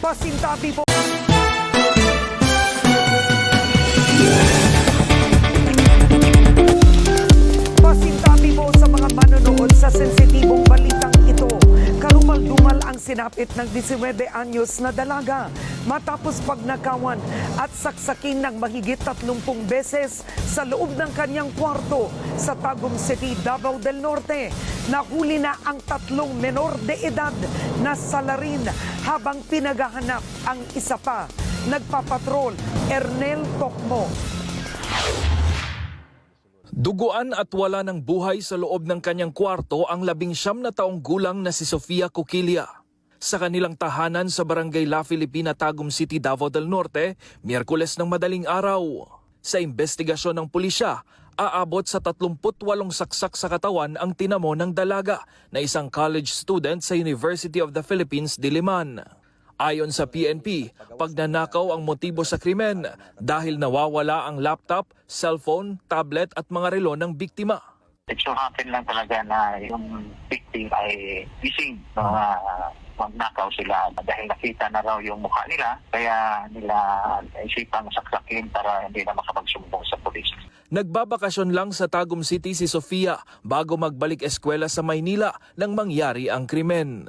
Pasintabi po. Sinapit ng 19 anyos na dalaga matapos pagnakawan at saksakin ng mahigit 30 beses sa loob ng kanyang kwarto sa Tagum City, Davao del Norte. Nahuli na ang tatlong menor de edad na salarin habang pinagahanap ang isa pa. Nagpapatrol, Ernel Tokmo. Duguan at wala ng buhay sa loob ng kanyang kwarto ang labing siyam na taong gulang na si Sofia Coquilia. Sa kanilang tahanan sa barangay La Filipina, Tagum City, Davao del Norte, Miyerkules ng madaling araw. Sa investigasyon ng pulisya, aabot sa 38 saksak sa katawan ang tinamo ng dalaga na isang college student sa University of the Philippines, Diliman. Ayon sa PNP, pagnanakaw ang motibo sa krimen dahil nawawala ang laptop, cellphone, tablet at mga relo ng biktima. It so happen lang talaga na yung victim ay gising. Mga magnakaw sila dahil nakita na raw yung mukha nila kaya nila isipang saksakin para hindi na makapagsumbong sa polis. Nagbabakasyon lang sa Tagum City si Sofia bago magbalik eskwela sa Maynila nang mangyari ang krimen.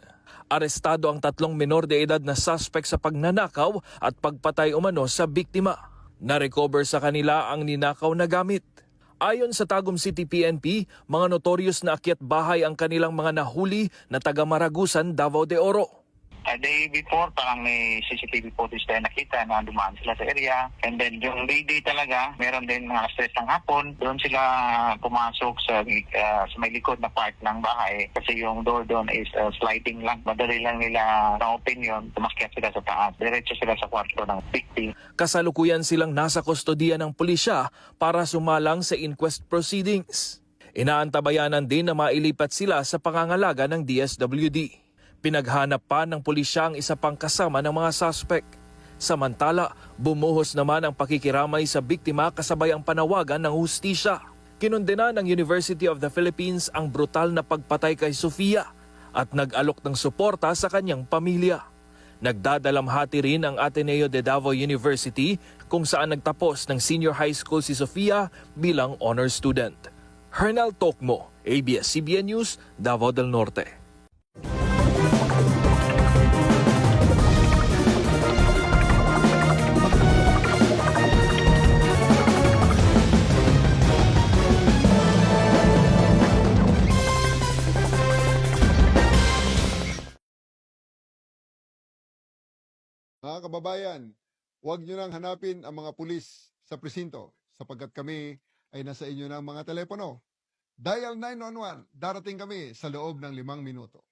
Arestado ang tatlong menor de edad na suspect sa pagnanakaw at pagpatay umano sa biktima. Na-recover sa kanila ang ninakaw na gamit. Ayon sa Tagum City PNP, mga notorious na akyat bahay ang kanilang mga nahuli na taga Maragusan, Davao de Oro. A day before, parang may CCTV footage tayo nakita na dumaan sila sa area. And then yung lady talaga, meron din mga stress ng hapon. Doon sila pumasok sa, uh, sa may likod na part ng bahay kasi yung door doon is uh, sliding lang. Madali lang nila na-open yun. Tumakyat sila sa taas. Diretso sila sa kwarto ng victim. Kasalukuyan silang nasa kustodiya ng pulisya para sumalang sa inquest proceedings. Inaantabayanan din na mailipat sila sa pangangalaga ng DSWD. Pinaghanap pa ng pulisya ang isa pang kasama ng mga suspect. Samantala, bumuhos naman ang pakikiramay sa biktima kasabay ang panawagan ng hustisya. Kinundena ng University of the Philippines ang brutal na pagpatay kay Sofia at nag-alok ng suporta sa kanyang pamilya. Nagdadalamhati rin ang Ateneo de Davao University kung saan nagtapos ng senior high school si Sofia bilang honor student. Hernal Tokmo, ABS-CBN News, Davao del Norte. Mga kababayan, huwag nyo nang hanapin ang mga pulis sa presinto sapagkat kami ay nasa inyo ng mga telepono. Dial 911, darating kami sa loob ng limang minuto.